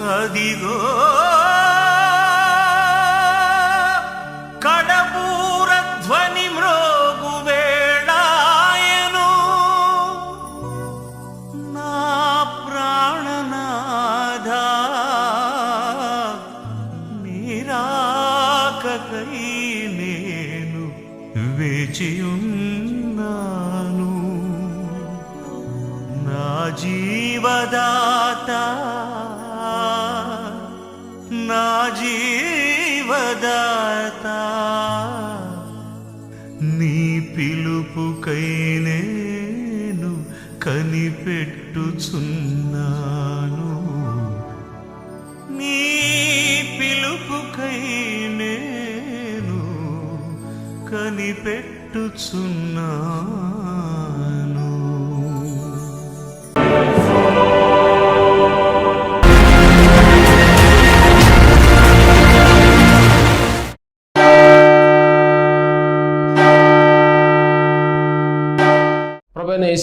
어디고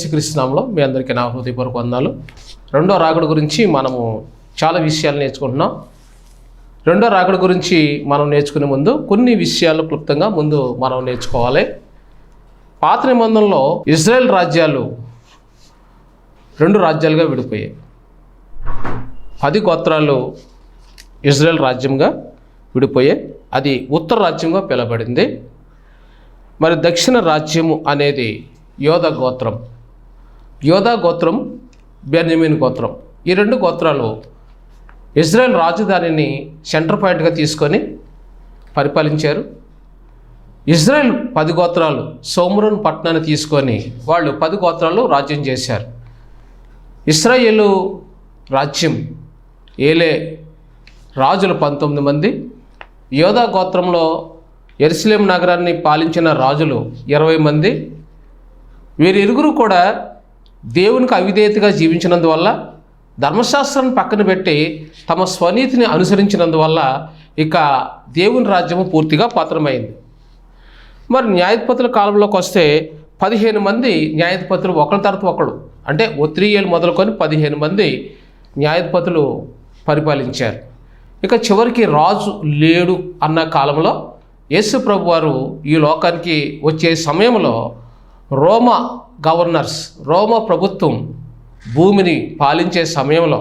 ప్రభైన మీ అందరికీ నా హృదయపూర్వక వందాలు రెండో రాకడ గురించి మనము చాలా విషయాలు నేర్చుకుంటున్నాం. రెండో రాకడ గురించి మనం నేర్చుకునే ముందు కొన్ని విషయాలు క్లుప్తంగా ముందు మనం నేర్చుకోవాలి. పాత నిబంధనలో ఇజ్రాయెల్ రాజ్యాలు రెండు రాజ్యాలుగా విడిపోయాయి. పది గోత్రాలు ఇజ్రాయెల్ రాజ్యంగా విడిపోయాయి. అది ఉత్తర రాజ్యంగా పిలబడింది. మరి దక్షిణ రాజ్యము అనేది యోధ గోత్రం. యోధా గోత్రం బెన్యమిన్ గోత్రం. ఈ రెండు గోత్రాలు ఇజ్రాయెల్ రాజధానిని సెంటర్ పాయింట్గా తీసుకొని పరిపాలించారు. ఇజ్రాయెల్ పది గోత్రాలు సోమరున్ పట్టణాన్ని తీసుకొని వాళ్ళు పది గోత్రాలు రాజ్యం చేశారు. ఇస్రాయేలు రాజ్యం ఏలే రాజులు పంతొమ్మిది మంది. యోధా గోత్రంలో ఎరుసలేం నగరాన్ని పాలించిన రాజులు ఇరవై మంది. వీరిరుగురు కూడా దేవునికి అవిధేయతగా జీవించినందువల్ల ధర్మశాస్త్రాన్ని పక్కన పెట్టి తమ స్వనీతిని అనుసరించినందువల్ల ఇక దేవుని రాజ్యము పూర్తిగా పాత్రమైంది మరి న్యాయధిపతుల కాలంలోకి వస్తే పదిహేను మంది న్యాయధిపతులు ఒకరి తర్వాత ఒకడు అంటే ఒత్రియేలు మొదలుకొని పదిహేను మంది న్యాయధిపతులు పరిపాలించారు. ఇక చివరికి రాజు లేడు అన్న కాలంలో యేసు ప్రభు వారు ఈ లోకానికి వచ్చే సమయంలో రోమా గవర్నర్స్. రోమ ప్రభుత్వం భూమిని పాలించే సమయంలో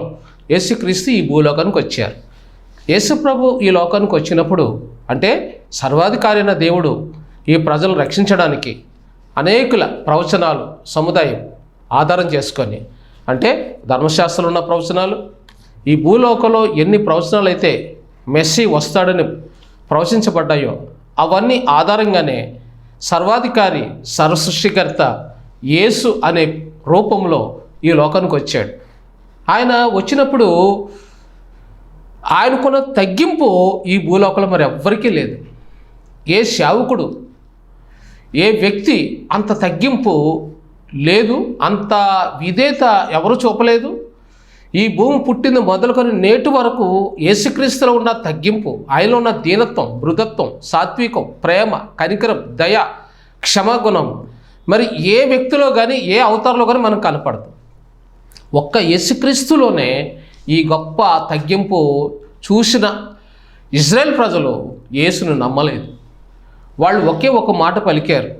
యేసుక్రీస్తు ఈ భూలోకానికి వచ్చారు. యేసు ప్రభు ఈ లోకానికి వచ్చినప్పుడు అంటే సర్వాధికారైన దేవుడు ఈ ప్రజలను రక్షించడానికి అనేకుల ప్రవచనాలు సముదాయం ఆధారం చేసుకొని అంటే ధర్మశాస్త్రంలో ఉన్న ప్రవచనాలు ఈ భూలోకంలో ఎన్ని ప్రవచనాలు అయితే మెస్సీ వస్తాడని ప్రవచించబడ్డాయో అవన్నీ ఆధారంగానే సర్వాధికారి సర్వసృష్టికర్త యేసు అనే రూపంలో ఈ లోకానికి వచ్చాడు. ఆయన వచ్చినప్పుడు ఆయనకున్న తగ్గింపు ఈ భూలోకంలో మరి ఎవ్వరికీ లేదు. ఏ సేవకుడు ఏ వ్యక్తి అంత తగ్గింపు లేదు అంత విధేత ఎవరు చూపలేదు. ఈ భూమి పుట్టింది మొదలుకొని నేటి వరకు యేసుక్రీస్తులో ఉన్న తగ్గింపు ఆయనలో ఉన్న దీనత్వం మృదత్వం సాత్వికం ప్రేమ కనికరం దయ క్షమాగుణం మరి ఏ వ్యక్తిలో కానీ ఏ అవతారంలో కానీ మనం కనపడదు. ఒక్క యేసుక్రీస్తులోనే ఈ గొప్ప తగ్గింపు చూసిన ఇజ్రాయెల్ ప్రజలు యేసును నమ్మలేదు. వాళ్ళు ఒకే ఒక మాట పలికారు.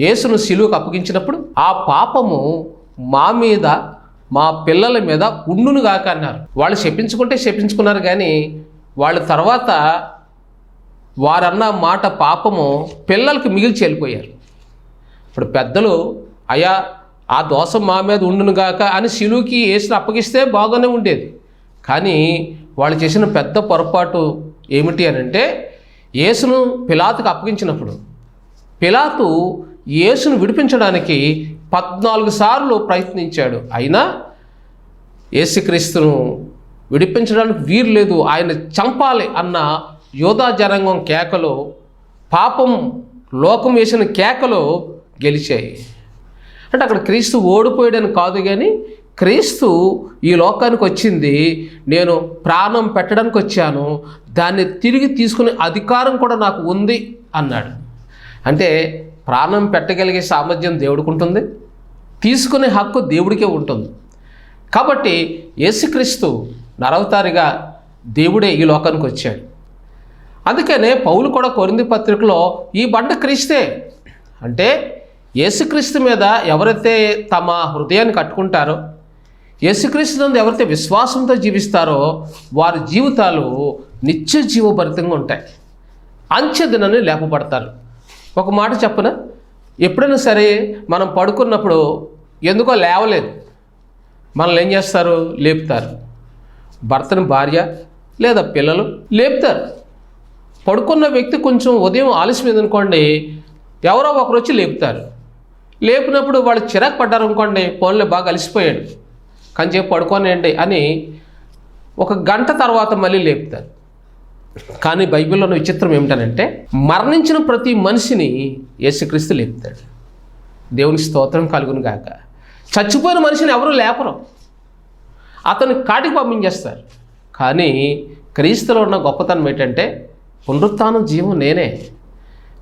యేసును సిలువకు అప్పగించినప్పుడు ఆ పాపము మా మీద మా పిల్లల మీద ఉండును గాక అన్నారు. వాళ్ళు శపించుకుంటే శపించుకున్నారు కానీ వాళ్ళ తర్వాత వారన్న మాట పాపము పిల్లలకు మిగిల్చి వెళ్ళిపోయారు. ఇప్పుడు పెద్దలు అయ్యా ఆ దోషం మా మీద ఉండును గాక అని శిలువుకి వేసిన అప్పగిస్తే బాగానే ఉండేది. కానీ వాళ్ళు చేసిన పెద్ద పొరపాటు ఏమిటి అని అంటే యేసును పిలాతుకు అప్పగించినప్పుడు పిలాతు యేసును విడిపించడానికి పద్నాలుగు సార్లు ప్రయత్నించాడు. అయినా యేసుక్రీస్తును విడిపించడానికి వీరు లేదు ఆయన చంపాలి అన్న యోధా జనాంగం కేకలు పాపం లోకం వేసిన కేకలు గెలిచాయి. అంటే అక్కడ క్రీస్తు ఓడిపోయాడని కాదు కానీ క్రీస్తు ఈ లోకానికి వచ్చింది. నేను ప్రాణం పెట్టడానికి వచ్చాను. దాన్ని తిరిగి తీసుకునే అధికారం కూడా నాకు ఉంది అన్నాడు. అంటే ప్రాణం పెట్టగలిగే సామర్థ్యం దేవుడికి ఉంటుంది. తీసుకునే హక్కు దేవుడికే ఉంటుంది. కాబట్టి యేసుక్రీస్తు నరవతారిగా దేవుడే ఈ లోకానికి వచ్చాడు. అందుకనే పౌలు కూడా కొరింది పత్రికలో ఈ బండ క్రీస్తే. అంటే యేసుక్రీస్తు మీద ఎవరైతే తమ హృదయాన్ని కట్టుకుంటారో యేసుక్రీస్తు నందు ఎవరైతే విశ్వాసంతో జీవిస్తారో వారి జీవితాలు నిత్య జీవభరితంగా ఉంటాయి. అంచెదినని లేపబడతారు. ఒక మాట చెప్పన? ఎప్పుడైనా సరే మనం పడుకున్నప్పుడు ఎందుకో లేవలేదు. మనల్ని ఏం చేస్తారు? లేపుతారు. భర్తని భార్య లేదా పిల్లలు లేపుతారు. పడుకున్న వ్యక్తి కొంచెం ఉదయం ఆలస్యం అనుకోండి ఎవరో ఒకరు వచ్చి లేపుతారు. లేపినప్పుడు వాళ్ళు చిరాకు పడ్డారు అనుకోండి ఫోన్లో బాగా అలసిపోయాడు. కంచేపు పడుకోనండి అని ఒక గంట తర్వాత మళ్ళీ లేపుతారు. కానీ బైబిల్లో ఉన్న విచిత్రం ఏమిటనంటే మరణించిన ప్రతి మనిషిని యేసుక్రీస్తు లేపుతాడు. దేవుని స్తోత్రం కలుగును గాక. చచ్చిపోయిన మనిషిని ఎవరు లేపరు. అతను కాటికి పంపించేస్తారు. కానీ క్రీస్తులో ఉన్న గొప్పతనం ఏంటంటే పునరుత్నం జీవం నేనే.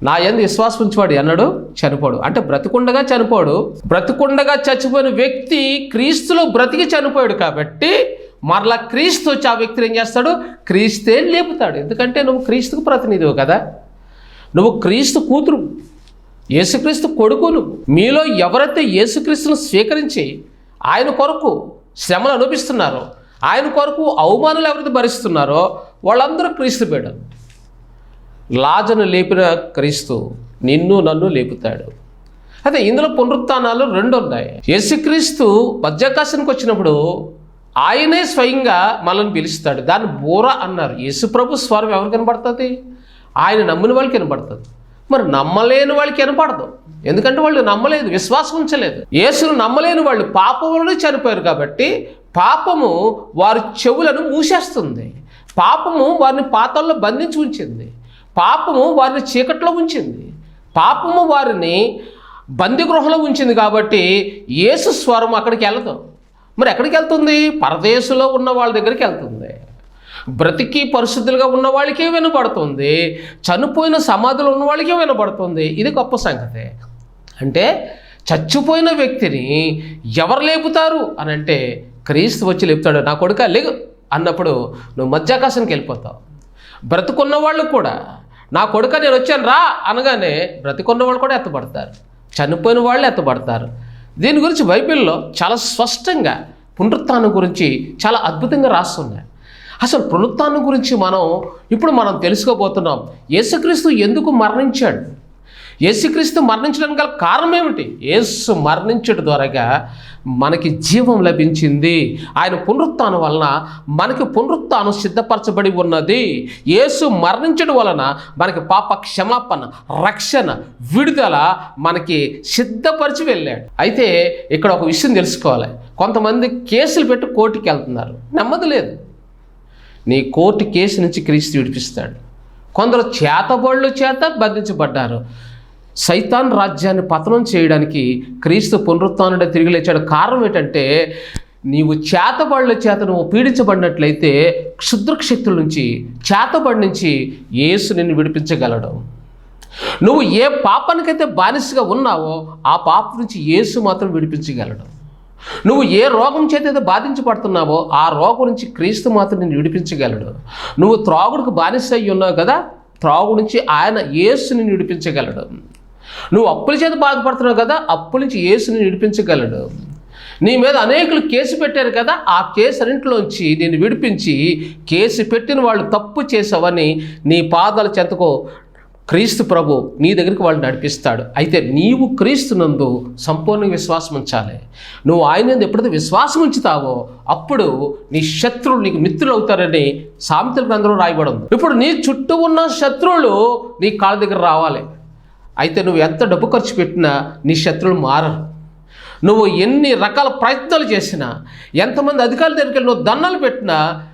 నా ఎందు విశ్వాసం ఉంచేవాడు అన్నాడు చనిపోడు. అంటే బ్రతికుండగా చనిపోడు. బ్రతికుండగా చచ్చిపోయిన వ్యక్తి క్రీస్తులో బ్రతికి చనిపోయాడు కాబట్టి మరలా క్రీస్తు వచ్చి ఆ వ్యక్తిని ఏం చేస్తాడు? క్రీస్తే లేపుతాడు. ఎందుకంటే నువ్వు క్రీస్తుకు ప్రతినిధివు కదా. నువ్వు క్రీస్తు కూతురు యేసుక్రీస్తు కొడుకును. మీలో ఎవరైతే యేసుక్రీస్తును స్వీకరించి ఆయన కొరకు శ్రమలు అనుభవిస్తున్నారో ఆయన కొరకు అవమానాలు ఎవరైతే భరిస్తున్నారో వాళ్ళందరూ క్రీస్తు బిడ్డలు. లాజను లేపిన క్రీస్తు నిన్ను నన్ను లేపుతాడు. అదే ఇందులో పునరుత్థానాలు రెండు ఉన్నాయి యేసుక్రీస్తు మధ్యాకాశానికి వచ్చినప్పుడు ఆయనే స్వయంగా మనల్ని పిలుస్తాడు. దాన్ని బోర అన్నారు. యేసుప్రభు స్వరం ఎవరికి కనబడుతుంది ఆయన నమ్మిన వాళ్ళకి కనబడుతుంది మరి నమ్మలేని వాళ్ళకి కనపడదు ఎందుకంటే వాళ్ళు నమ్మలేదు విశ్వాసం ఉంచలేదు. యేసును నమ్మలేని వాళ్ళు పాపంలోనే చనిపోయారు కాబట్టి పాపము వారి చెవులను మూసేస్తుంది. పాపము వారిని పాతల్లో బంధించి ఉంచింది. పాపము వారిని చీకట్లో ఉంచింది. పాపము వారిని బందిగృహంలో ఉంచింది కాబట్టి యేసు స్వరం అక్కడికి వెళ్ళదు మరి ఎక్కడికి వెళ్తుంది? పరదేశంలో ఉన్న వాళ్ళ దగ్గరికి వెళ్తుంది. బ్రతికి పరిశుద్ధులుగా ఉన్న వాళ్ళకే వినపడుతుంది. చనిపోయిన సమాధులు ఉన్న వాళ్ళకే వినపడుతుంది. ఇది గొప్ప సంగతి. అంటే చచ్చిపోయిన వ్యక్తిని ఎవరు లేపుతారు? అని అంటే క్రీస్తు వచ్చి లేపుతాడు. నా కొడుక లేగు. అన్నప్పుడు నువ్వు మధ్యాకాశానికి వెళ్ళిపోతావు. బ్రతుకున్న వాళ్ళు కూడా నా కొడుక నేను వచ్చాను రా అనగానే బ్రతికున్న వాళ్ళు కూడా ఎత్తబడతారు. చనిపోయిన వాళ్ళు ఎత్తబడతారు. దీని గురించి బైబిల్లో చాలా స్పష్టంగా పునరుత్నం గురించి చాలా అద్భుతంగా రాస్తున్నాయి. అసలు పునరుత్నం గురించి మనం ఇప్పుడు మనం తెలుసుకోబోతున్నాం. యేసుక్రీస్తు ఎందుకు మరణించాడు? యేసుక్రీస్తు మరణించడానికి గల కారణం ఏమిటి? యేసు మరణించడం ద్వారాగా మనకి జీవం లభించింది. ఆయన పునరుత్నం వలన మనకి పునరుత్నం సిద్ధపరచబడి ఉన్నది. యేసు మరణించడం వలన మనకి పాప క్షమాపణ రక్షణ విడుదల మనకి సిద్ధపరిచి వెళ్ళాడు. అయితే ఇక్కడ ఒక విషయం తెలుసుకోవాలి. కొంతమంది కేసులు పెట్టి కోర్టుకి వెళ్తున్నారు. నెమ్మది లేదు. నీ కోర్టు కేసు నుంచి క్రీస్తు విడిపిస్తాడు. కొందరు చేతబళ్ళు చేత బంధించబడ్డారు. సైతాన్ రాజ్యాన్ని పతనం చేయడానికి క్రీస్తు పునరుత్నుడే తిరిగి లేచాడు. కారణం ఏంటంటే నీవు చేతబడుల చేత నువ్వు పీడించబడినట్లయితే క్షుద్రశక్తుల నుంచి చేతబడి నుంచి యేసు నిన్ను విడిపించగలడు. నువ్వు ఏ పాపానికైతే బానిసగా ఉన్నావో ఆ పాప నుంచి యేసు మాత్రం విడిపించగలడు. నువ్వు ఏ రోగం చేత అయితే బాధించబడుతున్నావో ఆ రోగం నుంచి క్రీస్తు మాత్రం నిన్ను విడిపించగలడు. నువ్వు త్రాగుడికి బానిస అయి ఉన్నావు కదా త్రాగు నుంచి ఆయన యేసు నిన్ను విడిపించగలడు. నువ్వు అప్పుల చేత బాధపడుతున్నావు కదా అప్పుల నుంచి ఏసుని విడిపించగలడు. నీ మీద అనేకులు కేసు పెట్టారు కదా ఆ కేసు అన్నింటిలోంచి నేను విడిపించి కేసు పెట్టిన వాళ్ళు తప్పు చేసావని నీ పాదాల చెంతకో క్రీస్తు ప్రభు నీ దగ్గరికి వాళ్ళు నడిపిస్తాడు. అయితే నీవు క్రీస్తునందు సంపూర్ణ విశ్వాసం ఉంచాలి. నువ్వు ఆయన ఎప్పుడైతే విశ్వాసం ఉంచుతావో అప్పుడు నీ శత్రువులు నీకు మిత్రులు అవుతారని సామెతల గ్రంథంలో రాయబడి ఇప్పుడు నీ చుట్టూ ఉన్న శత్రువులు నీ కాళ్ళ దగ్గర రావాలి. అయితే నువ్వు ఎంత డబ్బు ఖర్చు పెట్టినా నీ శత్రువులు మారరు. నువ్వు ఎన్ని రకాల ప్రయత్నాలు చేసినా ఎంతమంది అధికారుల దగ్గరికి వెళ్ళి నువ్వు దండలు పెట్టినా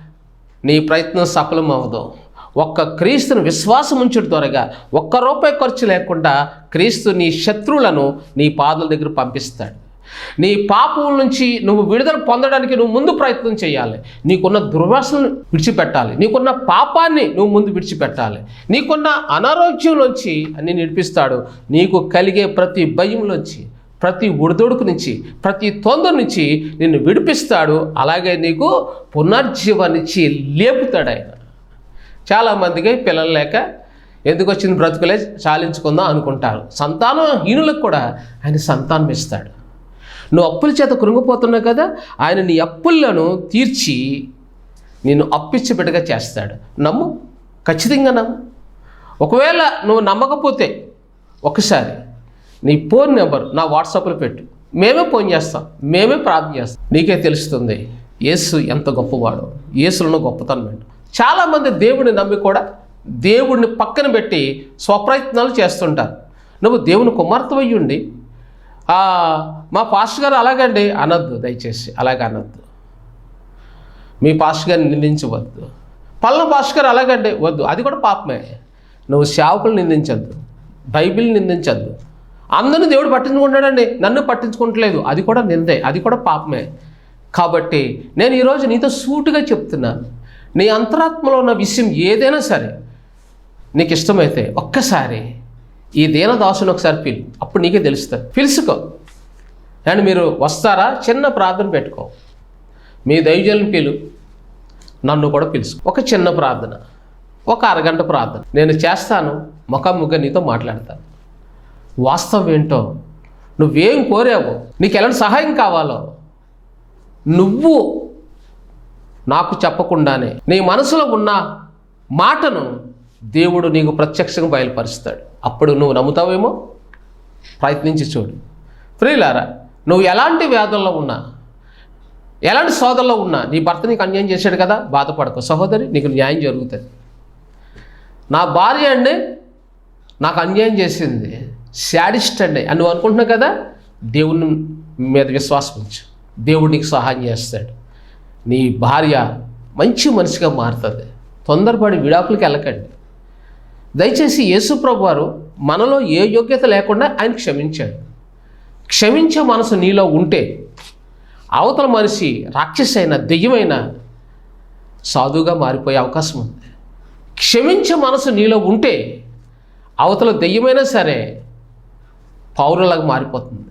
నీ ప్రయత్నం సఫలం అవ్వదు. ఒక్క క్రీస్తుని విశ్వాసం ఉంచడం త్వరగా. ఒక్క రూపాయి ఖర్చు లేకుండా క్రీస్తు నీ శత్రువులను నీ పాదల దగ్గర పంపిస్తాడు. నీ పాపం నుంచి నువ్వు విడుదల పొందడానికి నువ్వు ముందు ప్రయత్నం చేయాలి. నీకున్న దుర్వాసనను విడిచిపెట్టాలి. నీకున్న పాపాన్ని నువ్వు ముందు విడిచిపెట్టాలి. నీకున్న అనారోగ్యంలోంచి అన్ని నడిపిస్తాడు. నీకు కలిగే ప్రతి భయంలోంచి ప్రతి ఉడిదొడుకు నుంచి ప్రతి తొందర నుంచి నిన్ను విడిపిస్తాడు. అలాగే నీకు పునర్జీవనిచ్చి లేపుతాడు ఆయన. చాలామందికి పిల్లలు లేక ఎందుకు వచ్చింది బ్రతుకులే? చాలించుకుందాం అనుకుంటారు. సంతానం హీనులకు కూడా ఆయన సంతానం ఇస్తాడు నువ్వు అప్పుల చేత కృంగిపోతున్నావు కదా ఆయన నీ అప్పులను తీర్చి నిన్ను అప్పిచ్చి బిడ్డగా చేస్తాడు. నమ్ము. ఖచ్చితంగా నమ్ము. ఒకవేళ నువ్వు నమ్మకపోతే ఒకసారి నీ ఫోన్ నెంబర్ నా వాట్సాప్లో పెట్టు. మేమే ఫోన్ చేస్తాం. మేమే ప్రార్థన చేస్తాం. నీకే తెలుస్తుంది యేసు ఎంత గొప్పవాడు. యేసులను గొప్పతనం ఏంటో చాలామంది దేవుడిని నమ్మి కూడా దేవుడిని పక్కన పెట్టి స్వప్రయత్నాలు చేస్తుంటారు. నువ్వు దేవుని కుమార్తె అయ్యుండి మా పాస్టర్ గారు అలాగండి అనొద్దు దయచేసి అలాగే అనొద్దు. మీ పాస్టర్ గారిని నిందించవద్దు. పల్లన పాస్టర్ గారు అలాగండి వద్దు అది కూడా పాపమే. నువ్వు సేవకులు నిందించద్దు బైబిల్ నిందించద్దు. అందరిని దేవుడు పట్టించుకుంటాడండి నన్ను పట్టించుకుంటలేదు అది కూడా నిందే అది కూడా పాపమే. కాబట్టి నేను ఈరోజు నీతో సూటుగా చెప్తున్నాను నీ అంతరాత్మలో ఉన్న విషయం ఏదైనా సరే నీకు ఇష్టమైతే ఒక్కసారి ఈ దీనదాసుని ఒకసారి పిలు. అప్పుడు నీకే తెలుస్తుంది. పిలుచుకో అండ్ మీరు వస్తారా? చిన్న ప్రార్థన పెట్టుకో. మీ దైవజనుని పిలు. నన్ను కూడా పిలుచుకో ఒక చిన్న ప్రార్థన. ఒక అరగంట ప్రార్థన. నేను చేస్తాను. ముఖాముఖ నీతో మాట్లాడతాను. వాస్తవం ఏంటో? నువ్వేం కోరావో? నీకు ఎలాంటి సహాయం కావాలో? నువ్వు నాకు చెప్పకుండానే నీ మనసులో ఉన్న మాటను దేవుడు నీకు ప్రత్యక్షంగా బయలుపరుస్తాడు. అప్పుడు నువ్వు నమ్ముతావేమో? ప్రయత్నించి చూడు. ప్రియులారా నువ్వు ఎలాంటి వ్యాధుల్లో ఉన్నా ఎలాంటి సోదరులో ఉన్నా నీ భర్త నీకు అన్యాయం చేశాడు కదా బాధపడకు. సహోదరి నీకు న్యాయం జరుగుతుంది. నా భార్య అండి నాకు అన్యాయం చేసింది. శాడిస్ట్ అండి. అని నువ్వు అనుకుంటున్నావు కదా దేవుని మీద విశ్వాసం ఉంచు. దేవుడు నీకు సహాయం చేస్తాడు. నీ భార్య మంచి మనిషిగా మారుతుంది. తొందరపడి విడాకులకి వెళ్ళకండి. దయచేసి యేసుప్రభు వారు మనలో ఏ యోగ్యత లేకుండా ఆయన క్షమించాడు. క్షమించే మనసు నీలో ఉంటే అవతల మనిషి రాక్షసైన దెయ్యమైన సాధువుగా మారిపోయే అవకాశం ఉంది. క్షమించే మనసు నీలో ఉంటే అవతల దెయ్యమైనా సరే పౌరులాగా మారిపోతుంది.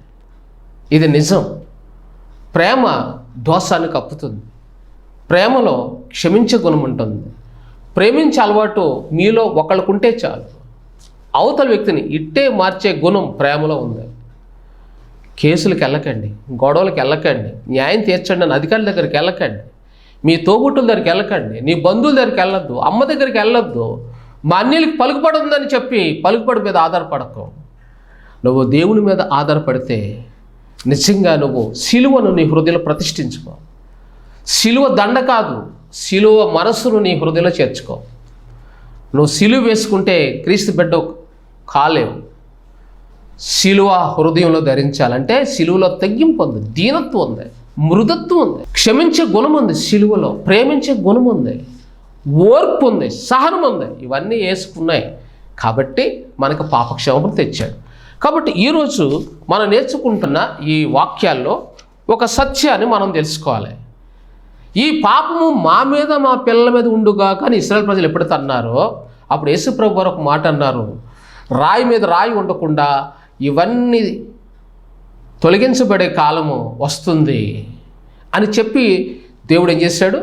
ఇది నిజం. ప్రేమ దోషాన్ని కప్పుతుంది. ప్రేమలో క్షమించే గుణం ఉంటుంది. ప్రేమించే అలవాటు మీలో ఒకళ్ళకుంటే చాలు. అవతల వ్యక్తిని ఇట్టే మార్చే గుణం ప్రేమలో ఉంది. కేసులకు వెళ్ళకండి గొడవలకు వెళ్ళకండి న్యాయం తీర్చండి అని అధికారుల దగ్గరికి వెళ్ళకండి మీ తోబుట్టుల దగ్గరికి వెళ్ళకండి నీ బంధువుల దగ్గరికి వెళ్ళొద్దు అమ్మ దగ్గరికి వెళ్ళొద్దు మా అన్నిలకి పలుకుబడి ఉందని చెప్పి పలుకుబడి మీద ఆధారపడకు. నువ్వు దేవుని మీద ఆధారపడితే నిజంగా నువ్వు సిలువను నీ హృదయంలో ప్రతిష్ఠించుకో. సిలువ దండ కాదు సిలువ మనస్సును నీ హృదయంలో చేర్చుకో. నువ్వు సిలువ వేసుకుంటే క్రీస్తు బిడ్డ కాలేవు. సిలువ హృదయంలో ధరించాలంటే సిలువలో తగ్గింపు ఉంది దీనత్వం ఉంది మృదత్వం ఉంది. క్షమించే గుణం ఉంది సిలువలో ప్రేమించే గుణం ఉంది ఓర్పు ఉంది సహనం ఉంది. ఇవన్నీ వేసుకున్నాయి కాబట్టి మనకు పాపక్షేమం తెచ్చాడు. కాబట్టి ఈరోజు మనం నేర్చుకుంటున్న ఈ వాక్యాల్లో ఒక సత్యాన్ని మనం తెలుసుకోవాలి. ఈ పాపము మా మీద మా పిల్లల మీద ఉండుగా కానీ ఇస్రాయల్ ప్రజలు ఎప్పుడైతే అన్నారో అప్పుడు యేసుప్రభు వారు ఒక మాట అన్నారు. రాయి మీద రాయి ఉండకుండా ఇవన్నీ తొలగించబడే కాలము వస్తుంది అని చెప్పి దేవుడు ఏం చేశాడు?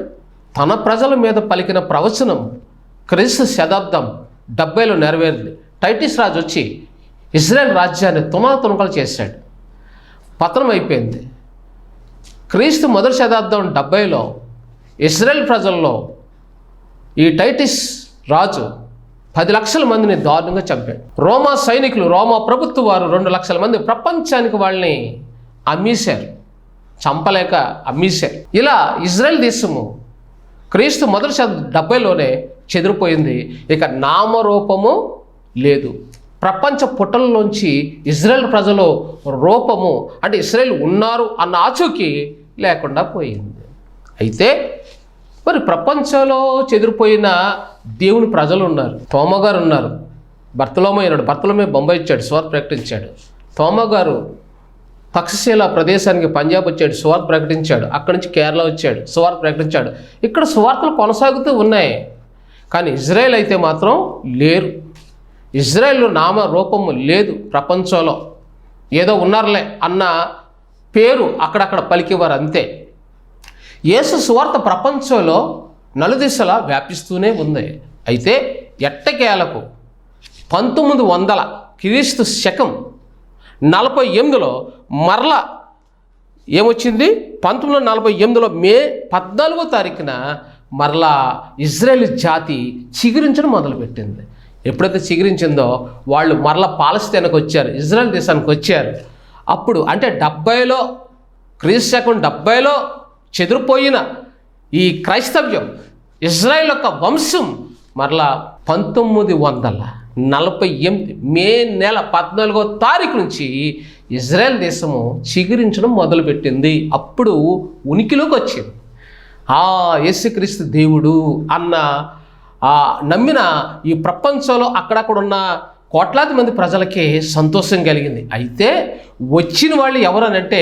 తన ప్రజల మీద పలికిన ప్రవచనం క్రీస్తు శతాబ్దం డెబ్బైలో నెరవేరింది. టైటిస్ రాజు వచ్చి ఇజ్రాయెల్ రాజ్యాన్ని తుమా తునకలు చేశాడు. పతనం అయిపోయింది. క్రీస్తు మొదటి శతాబ్దం డెబ్బైలో ఇజ్రాయెల్ ప్రజల్లో ఈ టైటిస్ రాజు పది లక్షల మందిని దారుణంగా చంపాడు. రోమా సైనికులు రోమా ప్రభుత్వ వారు రెండు లక్షల మంది ప్రపంచానికి వాళ్ళని అమ్మేశారు. చంపలేక అమ్మేశారు. ఇలా ఇజ్రాయెల్ దేశము క్రీస్తు మొదటి శత డెబ్బైలోనే చెదిరిపోయింది. ఇక నామరూపము లేదు. ప్రపంచ పుటల్లోంచి ఇజ్రాయెల్ ప్రజలు రూపము అంటే ఇస్రాయెల్ ఉన్నారు అన్న ఆచూకీ లేకుండా పోయింది. అయితే మరి ప్రపంచంలో చెదిరిపోయిన దేవుని ప్రజలు ఉన్నారు తోమగారు ఉన్నారు. భర్తలోమైనాడు భర్తలోమే బొంబాయి ఇచ్చాడు స్వార్థ ప్రకటించాడు. తోమగారు తక్షశీల ప్రదేశానికి పంజాబ్ వచ్చాడు సువార్త ప్రకటించాడు. అక్కడి నుంచి కేరళ వచ్చాడు సువార్త ప్రకటించాడు. ఇక్కడ సువార్తలు కొనసాగుతూ ఉన్నాయి. కానీ ఇజ్రాయెల్ అయితే మాత్రం లేరు. ఇజ్రాయెల్ నామ రూపము లేదు ప్రపంచంలో. ఏదో ఉన్నారులే అన్న పేరు అక్కడక్కడ పలికేవారు అంతే. యేసు సువార్త ప్రపంచంలో నలుదిశలా వ్యాపిస్తూనే ఉంది. అయితే ఎట్టకేలకు పంతొమ్మిది వందల క్రీస్తు శకం నలభై ఎనిమిదిలో మరల ఏమొచ్చింది? పంతొమ్మిది వందల నలభై ఎనిమిదిలో మే పద్నాలుగో తారీఖున మరలా ఇజ్రాయెల్ జాతి చిగురించడం మొదలుపెట్టింది. ఎప్పుడైతే చిగురించిందో వాళ్ళు మరల పాలస్తీనకు వచ్చారు ఇజ్రాయెల్ దేశానికి వచ్చారు. అప్పుడు అంటే డెబ్బైలో క్రీస్తు శకం డెబ్బైలో చెదిరిపోయిన ఈ క్రైస్తవ్యం ఇజ్రాయెల్ యొక్క వంశం మరలా పంతొమ్మిది వందల నలభై ఎనిమిది మే నెల పద్నాలుగో తారీఖు నుంచి ఇజ్రాయెల్ దేశము చిగురించడం మొదలుపెట్టింది. అప్పుడు ఉనికిలోకి వచ్చింది. ఆ యేసుక్రీస్తు దేవుడు అన్న ఆ నమ్మిన ఈ ప్రపంచంలో అక్కడక్కడ ఉన్న కోట్లాది మంది ప్రజలకి సంతోషం కలిగింది. అయితే వచ్చిన వాళ్ళు ఎవరనంటే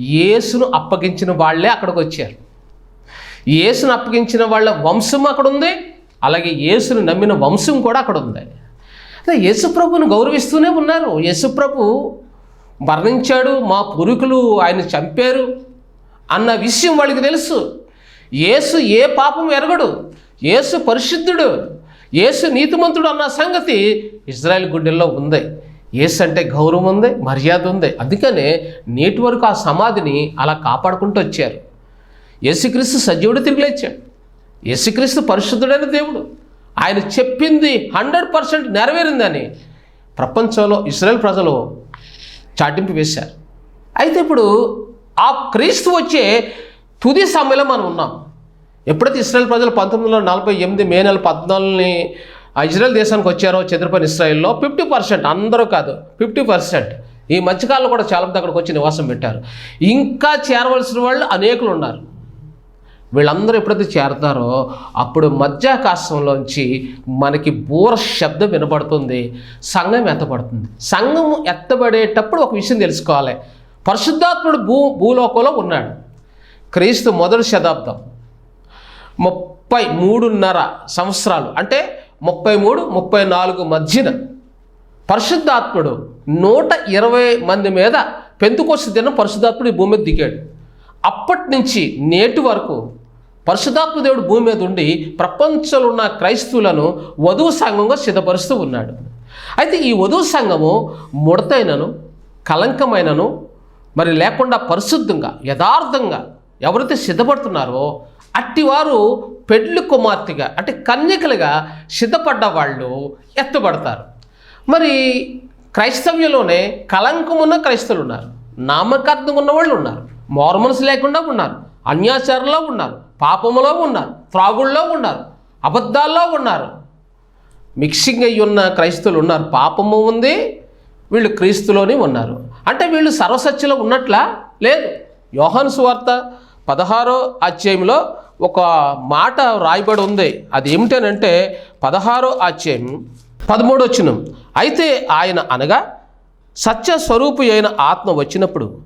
యేసును అప్పగించిన వాళ్ళే అక్కడికి వచ్చారు. యేసును అప్పగించిన వాళ్ళ వంశం అక్కడ ఉంది అలాగే యేసును నమ్మిన వంశం కూడా అక్కడ ఉంది అదే యేసుప్రభుని గౌరవిస్తూనే ఉన్నారు. యేసుప్రభు మరణించాడు మా పూర్వీకులు ఆయన చంపారు అన్న విషయం వాళ్ళకి తెలుసు. యేసు ఏ పాపం ఎరగడు. యేసు పరిశుద్ధుడు. యేసు నీతిమంతుడు అన్న సంగతి ఇజ్రాయెల్ గుండెల్లో ఉంది. యేసు అంటే గౌరవం ఉంది మర్యాద ఉంది. అందుకనే నేటి వరకు ఆ సమాధిని అలా కాపాడుకుంటూ వచ్చారు. యేసుక్రీస్తు సజీవుడు తిరిగి లేచాడు. యేసుక్రీస్తు పరిశుద్ధుడైన దేవుడు. ఆయన చెప్పింది హండ్రెడ్ పర్సెంట్ నెరవేరిందని ప్రపంచంలో ఇస్రాయల్ ప్రజలు చాటింపు వేశారు. అయితే ఇప్పుడు ఆ క్రీస్తు వచ్చే తుది సమయంలో మనం ఉన్నాం. ఎప్పుడైతే ఇస్రాయల్ ప్రజలు పంతొమ్మిది వందల నలభై ఎనిమిది మే నెల పద్నాలుగుని ఆ ఇజ్రాయెల్ దేశానికి వచ్చారో చంద్రపని ఇస్రాయల్లో ఫిఫ్టీ పర్సెంట్ అందరూ కాదు ఫిఫ్టీ పర్సెంట్. ఈ మధ్యకాలంలో కూడా చాలా మంది అక్కడికి వచ్చి నివాసం పెట్టారు. ఇంకా చేరవలసిన వాళ్ళు అనేకులు ఉన్నారు. వీళ్ళందరూ ఎప్పుడైతే చేరతారో అప్పుడు మధ్యాకాశంలోంచి మనకి బూర శబ్దం వినబడుతుంది సంఘం ఎత్తబడుతుంది. సంఘం ఎత్తబడేటప్పుడు ఒక విషయం తెలుసుకోవాలి. పరిశుద్ధాత్ముడు భూ భూలోకంలో ఉన్నాడు. క్రీస్తు మొదటి శతాబ్దం. ముప్పై మూడున్నర సంవత్సరాలు. అంటే ముప్పై మూడు ముప్పై నాలుగు మధ్యన పరిశుద్ధాత్ముడు నూట ఇరవై మంది మీద పెంతుకోసి దినం పరిశుద్ధాత్ముడు ఈ భూమి మీద దిగాడు. అప్పటి నుంచి నేటి వరకు పరిశుద్ధాత్మ దేవుడు భూమి మీద ఉండి ప్రపంచంలో ఉన్న క్రైస్తవులను వధువు సంఘంగా సిద్ధపరుస్తూ ఉన్నాడు. అయితే ఈ వధువు సంఘము ముడతైనను కలంకమైనను మరి లేకుండా పరిశుద్ధంగా యథార్థంగా ఎవరైతే సిద్ధపడుతున్నారో అట్టివారు పెళ్ళి కుమార్తెగా అంటే కన్యకలుగా సిద్ధపడ్డ వాళ్ళు ఎత్తబడతారు. మరి క్రైస్తవ్యంలోనే కలంకమున్న క్రైస్తవులు ఉన్నారు నామకార్థం ఉన్న వాళ్ళు ఉన్నారు. మోర్మన్స్ లేకుండా ఉన్నారు. అన్యాచారంలో ఉన్నారు. పాపములో ఉన్నారు. త్రాగుల్లో ఉన్నారు. అబద్ధాల్లో ఉన్నారు. మిక్సింగ్ అయ్యి ఉన్న క్రైస్తవులు ఉన్నారు. పాపము ఉంది. వీళ్ళు క్రీస్తులోనే ఉన్నారు. అంటే వీళ్ళు సర్వసత్యలో ఉన్నట్లా లేదు. యోహాను సువార్త పదహారో అధ్యాయంలో ఒక మాట రాయబడి ఉంది. అది ఏమిటనంటే పదహారో అధ్యాయం పదమూడు వచ్చినం అయితే ఆయన అనగా సత్య స్వరూపు అయిన ఆత్మ వచ్చినప్పుడు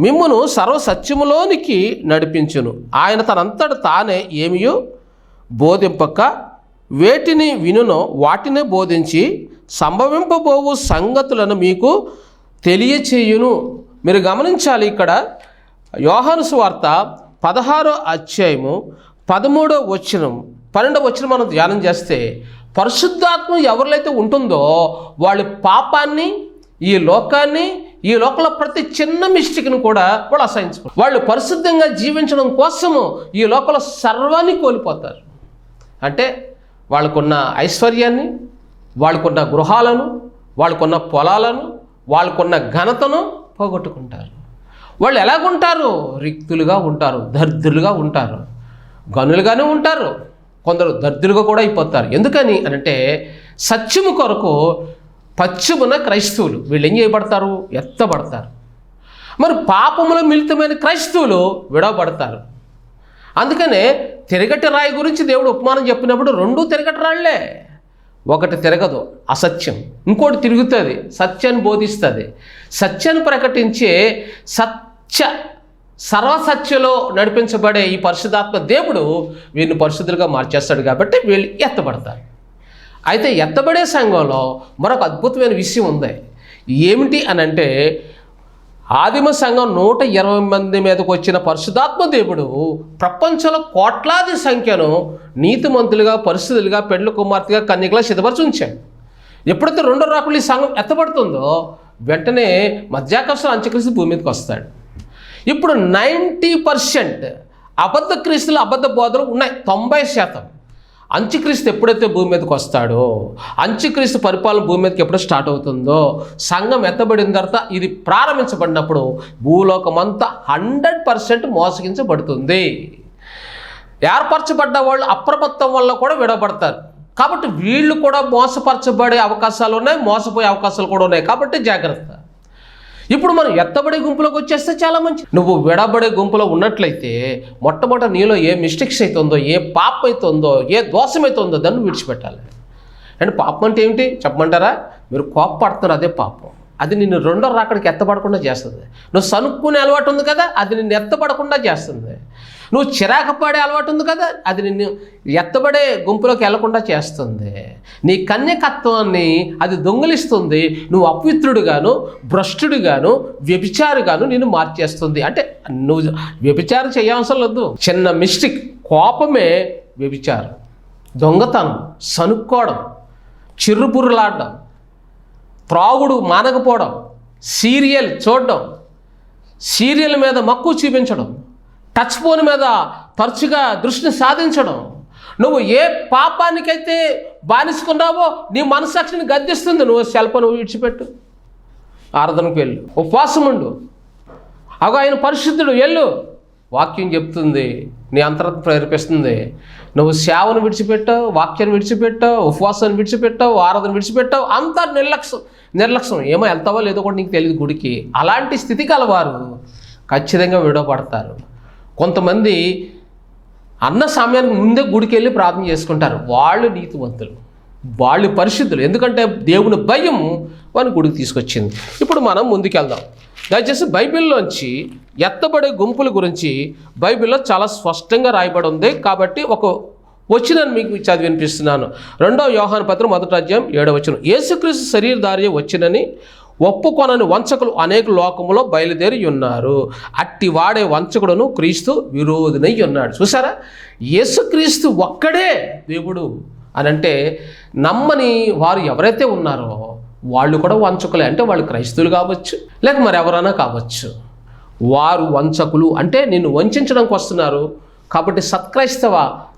మిమ్మును సర్వసత్యములోనికి నడిపించును. ఆయన తనంతట తానే ఏమియో? బోధింపక వేటిని వినునో వాటినే బోధించి సంభవింపబోవు సంగతులను మీకు తెలియచేయును. మీరు గమనించాలి ఇక్కడ యోహాను స్వార్త పదహారో అధ్యాయము పదమూడో వచనం పన్నెండో వచనం మనం ధ్యానం చేస్తే పరిశుద్ధాత్మ ఎవరిలైతే ఉంటుందో వాళ్ళ పాపాన్ని ఈ లోకాన్ని ఈ లోకంలో ప్రతి చిన్న మిస్టేక్ను కూడా వాళ్ళు అసహించుకుంటారు. వాళ్ళు పరిశుద్ధంగా జీవించడం కోసము ఈ లోకంలో సర్వాన్ని కోల్పోతారు. అంటే వాళ్ళకున్న ఐశ్వర్యాన్ని వాళ్ళకున్న గృహాలను వాళ్ళకున్న పొలాలను వాళ్ళకున్న ఘనతను పోగొట్టుకుంటారు. వాళ్ళు ఎలాగుంటారు? రిక్తులుగా ఉంటారు దరిద్రులుగా ఉంటారు. గనులుగానే ఉంటారు. కొందరు దరిద్రులుగా కూడా అయిపోతారు. ఎందుకని అనంటే సత్యము కొరకు పశ్చిమున క్రైస్తవులు వీళ్ళు ఏం చేయబడతారు? ఎత్తబడతారు. మరి పాపములో మిళితమైన క్రైస్తవులు విడవబడతారు. అందుకనే తిరగటి రాయి గురించి దేవుడు ఉపమానం చెప్పినప్పుడు రెండు తిరగటి రాళ్ళే. ఒకటి తిరగదు అసత్యం. ఇంకోటి తిరుగుతుంది సత్యాన్ని బోధిస్తుంది. సత్యాన్ని ప్రకటించే సత్ సత్య సర్వసత్యలో నడిపించబడే ఈ పరిశుధాత్మ దేవుడు వీరిని పరిశుద్ధులుగా మార్చేస్తాడు కాబట్టి వీళ్ళు ఎత్తబడతారు. అయితే ఎత్తబడే సంఘంలో మరొక అద్భుతమైన విషయం ఉంది. ఏమిటి అని అంటే ఆదిమ సంఘం నూట ఇరవై మంది మీదకు వచ్చిన పరిశుధాత్మ దేవుడు ప్రపంచంలో కోట్లాది సంఖ్యను నీతిమంతులుగా పరిస్థితులుగా పెండ్ల కుమార్తెగా కన్యకలా సిద్ధపరిచి ఉంచాడు ఎప్పుడైతే రెండో రాకులు ఈ సంఘం ఎత్తబడుతుందో వెంటనే మధ్యాకర్షణ అంత్యక్రీస్తు భూమి మీదకి వస్తాడు. ఇప్పుడు నైంటీ పర్సెంట్ అబద్ధ క్రీస్తులు అబద్ధ బోధలు ఉన్నాయి. తొంభై శాతం. అంత్యక్రీస్తు ఎప్పుడైతే భూమి మీదకి వస్తాడో అంత్యక్రీస్తు పరిపాలన భూమి మీదకి ఎప్పుడు స్టార్ట్ అవుతుందో సంఘం ఎత్తబడిన తర్వాత ఇది ప్రారంభించబడినప్పుడు భూలోకమంతా హండ్రెడ్ పర్సెంట్ మోసగించబడుతుంది. ఏర్పరచబడ్డ వాళ్ళు అప్రమత్తం వల్ల కూడా విడబడతారు కాబట్టి వీళ్ళు కూడా మోసపరచబడే అవకాశాలు ఉన్నాయి మోసపోయే అవకాశాలు కూడా ఉన్నాయి. కాబట్టి జాగ్రత్త. ఇప్పుడు మనం ఎత్తబడే గుంపులోకి వచ్చేస్తే చాలా మంచి నువ్వు విడబడే గుంపులో ఉన్నట్లయితే మొట్టమొదట నీలో ఏ మిస్టేక్స్ అవుతుందో ఏ పాపం అవుతుందో ఏ దోషం అవుతుందో దాన్ని విడిచిపెట్టాలి. అండ్ పాపం అంటే ఏమిటి? చెప్పమంటారా? మీరు కోపపడుతున్నారు అదే పాపం. అది నిన్ను రెండో రాకడికి ఎత్తపడకుండా చేస్తుంది. నువ్వు సనుక్కునే అలవాటు ఉంది కదా అది నిన్ను ఎత్తపడకుండా చేస్తుంది. నువ్వు చిరాకు పడే అలవాటు ఉంది కదా అది నిన్ను ఎత్తబడే గుంపులోకి వెళ్ళకుండా చేస్తుంది. నీ కన్యకత్వాన్ని అది దొంగిలిస్తుంది. నువ్వు అపవిత్రుడుగాను భ్రష్టుడుగాను వ్యభిచారుగాను నేను మార్చేస్తుంది. అంటే నువ్వు వ్యభిచారం చేయవసరం లేదు. చిన్న మిస్టేక్ కోపమే వ్యభిచారం. దొంగతనం సనుక్కోవడం చిర్రుపుర్రులాడడం త్రాగుడు మానకపోవడం సీరియల్ చూడడం సీరియల్ మీద మక్కువ చూపించడం టచ్ ఫోన్ మీద తరచుగా దృష్టిని సాధించడం. నువ్వు ఏ పాపానికైతే బానిసుకున్నావో నీ మనసాక్షిని గద్దిస్తుంది. నువ్వు సెల్ ఫోన్ విడిచిపెట్టు. ఆరాధనకు వెళ్ళు. ఉపవాసం ఉండు. అగో ఆయన పరిశుద్ధుడు వెళ్ళు. వాక్యం చెప్తుంది. నీ అంతరం ప్రేరేపిస్తుంది. నువ్వు సేవను విడిచిపెట్టావు వాక్యాన్ని విడిచిపెట్టావు ఉపవాసాన్ని విడిచిపెట్టావు ఆరాధన విడిచిపెట్టావు. అంతా నిర్లక్ష్యం నిర్లక్ష్యం. ఏమో వెళ్తావో లేదో కూడా నీకు తెలియదు గుడికి. అలాంటి స్థితి కలవారు ఖచ్చితంగా విడవపడతారు కొంతమంది అన్న సమయానికి ముందే గుడికి వెళ్ళి ప్రార్థన చేసుకుంటారు. వాళ్ళు నీతివంతులు వాళ్ళు పరిశుద్ధులు. ఎందుకంటే దేవుని భయం వాని గుడికి తీసుకొచ్చింది. ఇప్పుడు మనం ముందుకెళ్దాం. దయచేసి బైబిల్లోంచి ఎత్తబడే గుంపుల గురించి బైబిల్లో చాలా స్పష్టంగా రాయబడి ఉంది. కాబట్టి ఒక వచ్చినని మీకు చదివి వినిపిస్తున్నాను. రెండవ యోహాను పత్రం మొదటి అధ్యాయం ఏడవ వచ్చిన యేసుక్రీస్తు శరీరధార్య వచ్చినని ఒప్పుకొనని వంచకులు అనేక లోకములో బయలుదేరి ఉన్నారు అట్టి వాడే వంచకుడును క్రీస్తు విరోధినై ఉన్నాడు. చూసారా యేసుక్రీస్తు ఒక్కడే దేవుడు అని అంటే నమ్మని వారు ఎవరైతే ఉన్నారో వాళ్ళు కూడా వంచకులే. అంటే వాళ్ళు క్రైస్తవులు కావచ్చు లేక మరి ఎవరైనా కావచ్చు. వారు వంచకులు అంటే నిన్ను వంచడానికి వస్తున్నారు కాబట్టి సత్క్రైస్తవ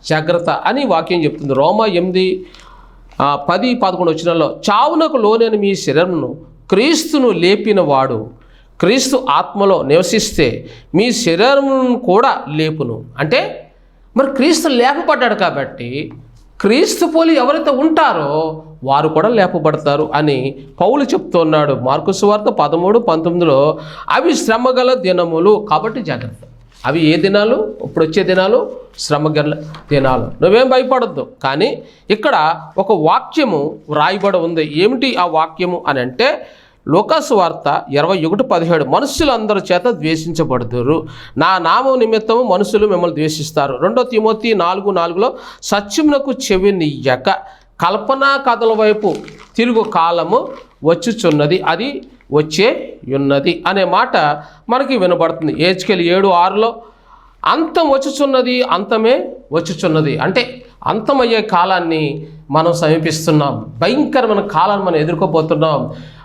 జాగ్రత్త అని వాక్యం చెప్తుంది. రోమా ఎనిమిది పది పదకొండు వచ్చినలో చావునకు లోనైన మీ శరీరంను క్రీస్తును లేపినవాడు క్రీస్తు ఆత్మలో నివసిస్తే మీ శరీరమును కూడా లేపును. అంటే మరి క్రీస్తు లేపబడ్డాడు కాబట్టి క్రీస్తు పోలి ఎవరైతే ఉంటారో వారు కూడా లేపబడతారు అని పౌలు చెప్తున్నాడు. మార్కు సువార్త పదమూడు పంతొమ్మిదిలో అవి శ్రమగల దినములు కాబట్టి జాగ్రత్త. అవి ఏ దినాలు? ఇప్పుడు వచ్చే దినాలు? శ్రమగల దినాలు. నువ్వేం భయపడద్దు. కానీ ఇక్కడ ఒక వాక్యము వ్రాయబడి ఉంది. ఏమిటి ఆ వాక్యము అని అంటే లోకాసు వార్త ఇరవై ఒకటి పదిహేడు. మనుషులందరి చేత ద్వేషించబడుతురు నా నామం నిమిత్తము మనుషులు మిమ్మల్ని ద్వేషిస్తారు. రెండో తిమోతి నాలుగు నాలుగులో సత్యమునకు చెవినియ్యక కల్పనా కథల వైపు తిరుగు కాలము వచ్చుచున్నది. అది వచ్చే ఉన్నది అనే మాట మనకి వినబడుతుంది. ఏజ్కెల్ ఏడు ఆరులో అంతం వచ్చుచున్నది అంతమే వచ్చుచున్నది. అంటే అంతమయ్యే కాలాన్ని మనం సమీపిస్తున్నాం. భయంకరమైన కాలాన్ని మనం ఎదుర్కోబోతున్నాం.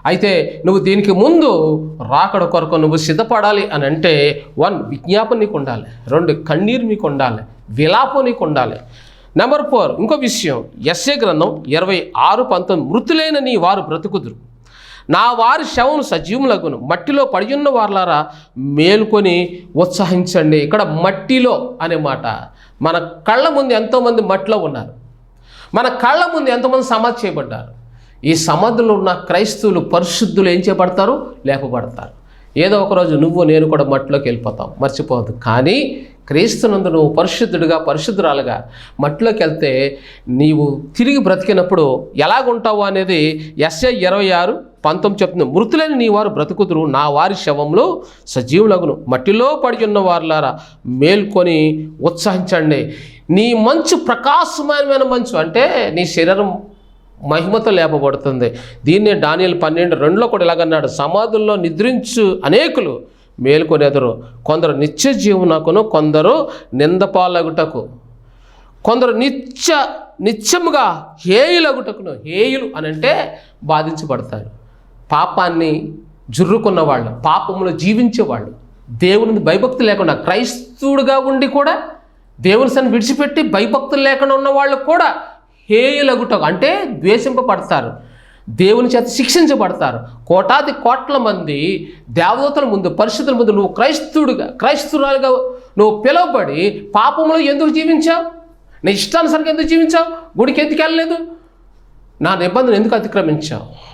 అయితే నువ్వు దీనికి ముందు రాకడ కొరకు నువ్వు సిద్ధపడాలి అని అంటే వన్ విజ్ఞాపన నీకు ఉండాలి. రెండు కన్నీరు మీకు ఉండాలి. విలాపం నీకు ఉండాలి. నెంబర్ ఫోర్ ఇంకో విషయం ఎస్ఏ గ్రంథం ఇరవై ఆరు పంతొమ్మిది మృతులైన నీ వారు బ్రతుకుదురు. నా వారి శవం సజీవులగును మట్టిలో పడియున్న వార్లారా మేలుకొని ఉత్సాహించండి. ఇక్కడ మట్టిలో అనే మాట. మన కళ్ళ ముందు ఎంతోమంది మట్టిలో ఉన్నారు. మన కళ్ళ ముందు ఎంతోమంది సమాధి చేయబడ్డారు. ఈ సమాధులు ఉన్న క్రైస్తవులు పరిశుద్ధులు ఏం చేయబడతారు? లేపబడతారు. ఏదో ఒకరోజు నువ్వు నేను కూడా మట్టిలోకి వెళ్ళిపోతాం. మర్చిపోవద్దు. కానీ క్రీస్తునందు నువ్వు పరిశుద్ధుడిగా పరిశుద్ధురాలుగా మట్టిలోకి వెళ్తే నీవు తిరిగి బ్రతికినప్పుడు ఎలాగుంటావు అనేది ఎస్ఐ ఇరవై ఆరు పంతొమ్మిది చెప్తుంది మృతులైన నీ వారు బ్రతుకుతురు నా వారి శవంలో సజీవులగును మట్టిలో పడి ఉన్న వారులారా మేల్కొని ఉత్సాహించండి. నీ మంచు ప్రకాశమైన మంచు అంటే నీ శరీరం మహిమతో లేపబడుతుంది. దీన్నే డానియల్ పన్నెండు రెండులో కూడా ఇలాగన్నాడు సమాధుల్లో నిద్రించు అనేకులు మేలుకొనేదరు కొందరు నిత్య జీవనకును కొందరు నిందపాలగుటకు. కొందరు నిత్య నిత్యముగా హేయులగుటకును హేయులు అనంటే బాధించబడతారు. పాపాన్ని జుర్రుకున్న వాళ్ళు పాపములో జీవించేవాళ్ళు. దేవుని భయభక్తి లేకుండా క్రైస్తవుడుగా ఉండి కూడా దేవుని సన్ని విడిచిపెట్టి భయభక్తులు లేకుండా ఉన్న వాళ్ళు కూడా హేయులగుటకు అంటే ద్వేషింపబడతారు. దేవుని చేత శిక్షించబడతారు. కోటాది కోట్ల మంది దేవదూతల ముందు పరిస్థితుల ముందు నువ్వు క్రైస్తవుడిగా క్రైస్తవురాలుగా నువ్వు పిలువబడి పాపంలో ఎందుకు జీవించావు? నీ ఇష్టానుసారంగా ఎందుకు జీవించావు? గుడికి ఎందుకు వెళ్ళలేదు? నా నిబంధన ఎందుకు అతిక్రమించావు?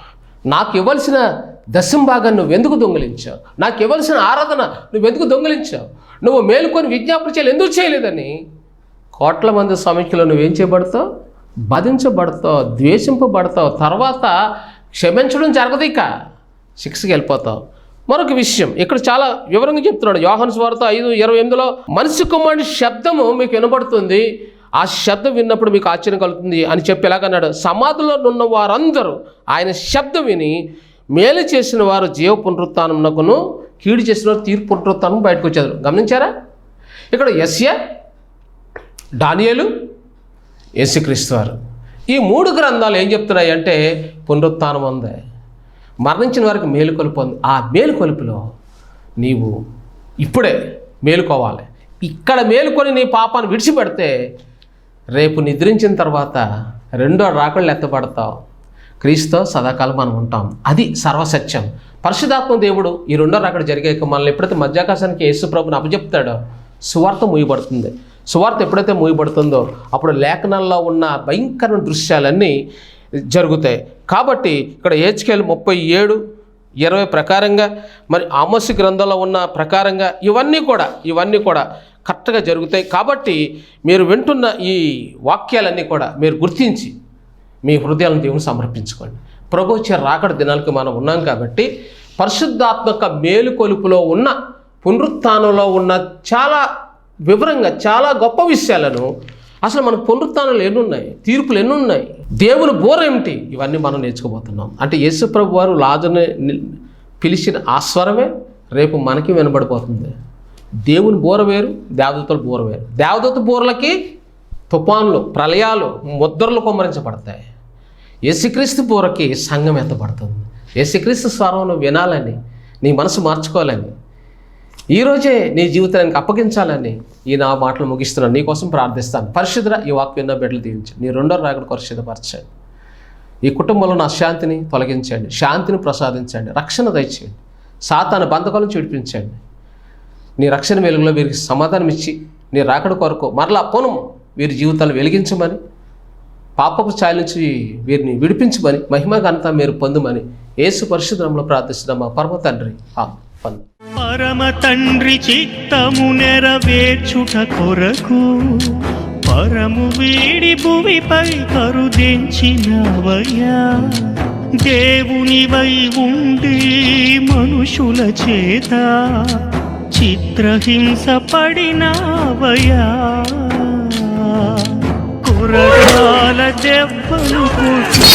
నాకు ఇవ్వాల్సిన దశం భాగాన్ని నువ్వు ఎందుకు దొంగిలించావు? నాకు ఇవ్వాల్సిన ఆరాధన నువ్వు ఎందుకు దొంగిలించావు? నువ్వు మేలుకొని విజ్ఞాపన చేయాలి ఎందుకు చేయలేదని? కోట్ల మంది సమీక్షలో నువ్వేం చేయబడతావు? బాధించబడతావు ద్వేషింపబడతావు తర్వాత క్షమించడం జరగదు ఇక. శిక్షకి వెళ్ళిపోతావు. మరొక విషయం ఇక్కడ చాలా వివరంగా చెప్తున్నాడు. యోహన్ స్వార్త ఐదు ఇరవై ఎనిమిదిలో మనిషి కుమారుడి శబ్దము మీకు వినబడుతుంది ఆ శబ్దం విన్నప్పుడు మీకు ఆశ్చర్యం కలుగుతుంది అని చెప్పి ఎలాగన్నాడు సమాధిలో ఉన్న వారందరూ ఆయన శబ్దం విని మేలు చేసిన వారు జీవ పునరుత్నమునకును కీడు చేసిన వారు తీర్పు పునరుత్నం బయటకు వచ్చారు. గమనించారా? ఇక్కడ ఎస్ఏ డానియలు యేసుక్రీస్తు వారు. ఈ మూడు గ్రంథాలు ఏం చెప్తున్నాయి అంటే పునరుత్థానం ఉంది మరణించిన వారికి మేలుకొలుపు ఉంది ఆ మేలుకొలుపులో నీవు ఇప్పుడే మేలుకోవాలి. ఇక్కడ మేలుకొని నీ పాపాన్ని విడిచిపెడితే రేపు నిద్రించిన తర్వాత రెండో రాకళ్ళు ఎత్తపడతావు క్రీస్తు సదాకాలం మనం ఉంటాం. అది సర్వసత్యం. పరిశుధాత్మ దేవుడు ఈ రెండో రాకడ జరిగాక మనల్ని ఎప్పుడైతే మధ్యాకాశానికి యేసు ప్రభుని అప్పచెప్తాడో సువార్త మూయబడుతుంది. సువార్త ఎప్పుడైతే మూయబడుతుందో అప్పుడు లేఖనాల్లో ఉన్న భయంకర దృశ్యాలన్నీ జరుగుతాయి. కాబట్టి ఇక్కడ ఏజ్కేల్ ముప్పై ఏడు ఇరవై ప్రకారంగా మరి ఆమోసి గ్రంథంలో ఉన్న ప్రకారంగా ఇవన్నీ కూడా ఇవన్నీ కూడా కరెక్ట్గా జరుగుతాయి. కాబట్టి మీరు వింటున్న ఈ వాక్యాలన్నీ కూడా మీరు గుర్తించి మీ హృదయాలను దేవుని సమర్పించుకోండి. ప్రభు వచ్చే రాకడ దినాలకి మనం ఉన్నాం కాబట్టి పరిశుద్ధాత్మక మేలుకొలుపులో ఉన్న పునరుత్నంలో ఉన్న చాలా వివరంగా చాలా గొప్ప విషయాలను అసలు మనకు పునరుత్నాలు ఎన్ని ఉన్నాయి తీర్పులు ఎన్నున్నాయి? దేవుని బోర ఏమిటి? ఇవన్నీ మనం నేర్చుకోబోతున్నాం. అంటే యేసు ప్రభు వారు లాజర్ని పిలిచిన ఆ స్వరమే రేపు మనకి వినబడిపోతుంది. దేవుని బోర వేరు దేవదూతల బోర వేరు. దేవదూత బోరలకి తుఫాన్లు ప్రళయాలు ముద్రలు కొమ్మరించబడతాయి. యేసుక్రీస్తు బోరకి సంఘం ఎత్తబడుతుంది. యేసుక్రీస్తు స్వరంను వినాలని నీ మనసు మార్చుకోవాలని ఈరోజే నీ జీవితానికి అప్పగించాలని ఈ నా మాటలు ముగిస్తున్నాను. నీకోసం ప్రార్థిస్తాను. పరిశుద్ధ ఈ వాక్యం విన్న బిడ్డలు దీవించండి నీ రెండో రాకుడు కొరకు సిద్ధపరచండి. ఈ కుటుంబంలో నా శాంతిని తొలగించండి. శాంతిని ప్రసాదించండి. రక్షణ దయచేయండి. సాతాను బంధకాలను చూడిపించండి. నీ రక్షణ వెలుగులో వీరికి సమాధానం ఇచ్చి నీ రాకడ కొరకు మరలా పొనము వీరి జీవితాలను వెలిగించమని పాపపు ఛాయల నుంచి వీరిని విడిపించమని మహిమ ఘనత మీరు పొందుమని యేసు పరిశుద్ధంలో ప్రార్థిస్తున్నాం. మా పరమ తండ్రి ఆ పరమ తండ్రి చిత్తము నెరవేర్చుట కొరకు పరము వీడి భూమిపై కరుదించినవయ్యా. దేవునివై ఉండి మనుషుల చేత చిత్రహింస పడినావయా కొరగాల దెబ్బలు కొట్టి